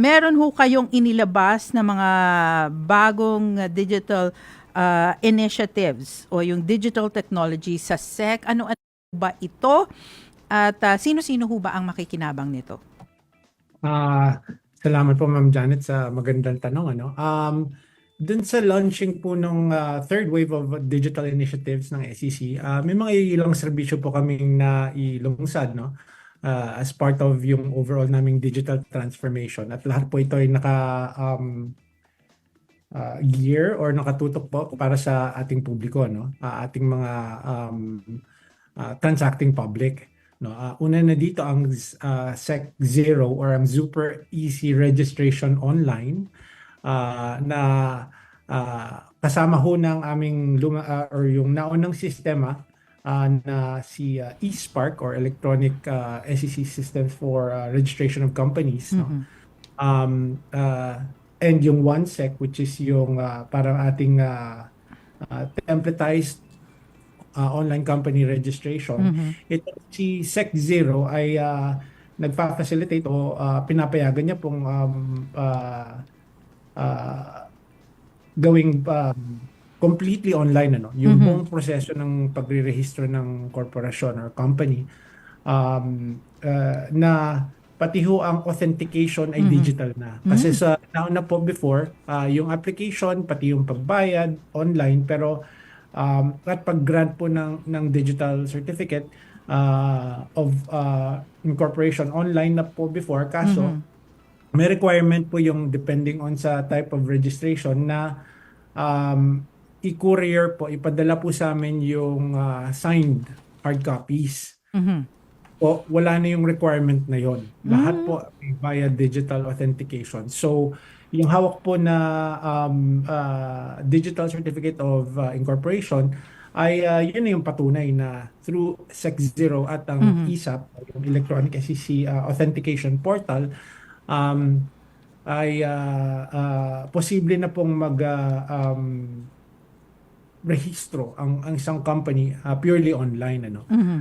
meron ho kayong inilabas na mga bagong uh, digital uh, initiatives o yung digital technology sa SEC. Ano ano ba ito? At uh, sino-sino ho ba ang makikinabang nito? Ah, salamat po Ma'am Janet sa magandang tanong ano. Um dun sa launching po ng third wave of digital initiatives ng SEC, ah, may mga ilang serbisyo po kaming na ilungsad no. Ah, as part of yung overall naming digital transformation at lahat po ito ay naka um, ah, gear or nakatutok po para sa ating publiko no. Ah, ating mga um, ah, transacting public. No, ah, una na dito ang ah, SEC Zero or ang Super Easy Registration Online ah, na ah, kasama ho ng aming luma, ah, or yung naunang sistema ah, na si ah, eSpark or Electronic ah, SEC System for ah, Registration of Companies. No? Mhm. um, uh, and yung OneSec which is yung uh, parang ating uh, uh, templatized uh, online company registration. Mhm. Ito si Sec Zero ay uh, nagfa-facilitate o uh, pinapayagan niya pong um, uh, uh, gawing um, completely online ano yung Mhm. buong proseso ng pagrerehistro ng korporasyon or company um, uh, na pati ho ang authentication ay Mhm. digital na. Kasi sa nauna po before, ah, yung application, pati yung pagbayad online, pero um, at pag-grant po ng, ng digital certificate ah, of ah, incorporation online na po before. Kaso, Mhm. may requirement po yung depending on sa type of registration na um, i-courier po, ipadala po sa amin yung ah, signed hard copies Mhm. po, wala na yung requirement na yon. Lahat po ay via digital authentication. So, yung hawak po na um, uh, digital certificate of uh, incorporation ay uh, yun na yung patunay na through SecZero at ang Mhm. ESAP, yung Electronic SEC uh, Authentication Portal, um, ay uh, uh, posible na pong mag uh, um, rehistro ang, ang isang company uh, purely online ano Mhm.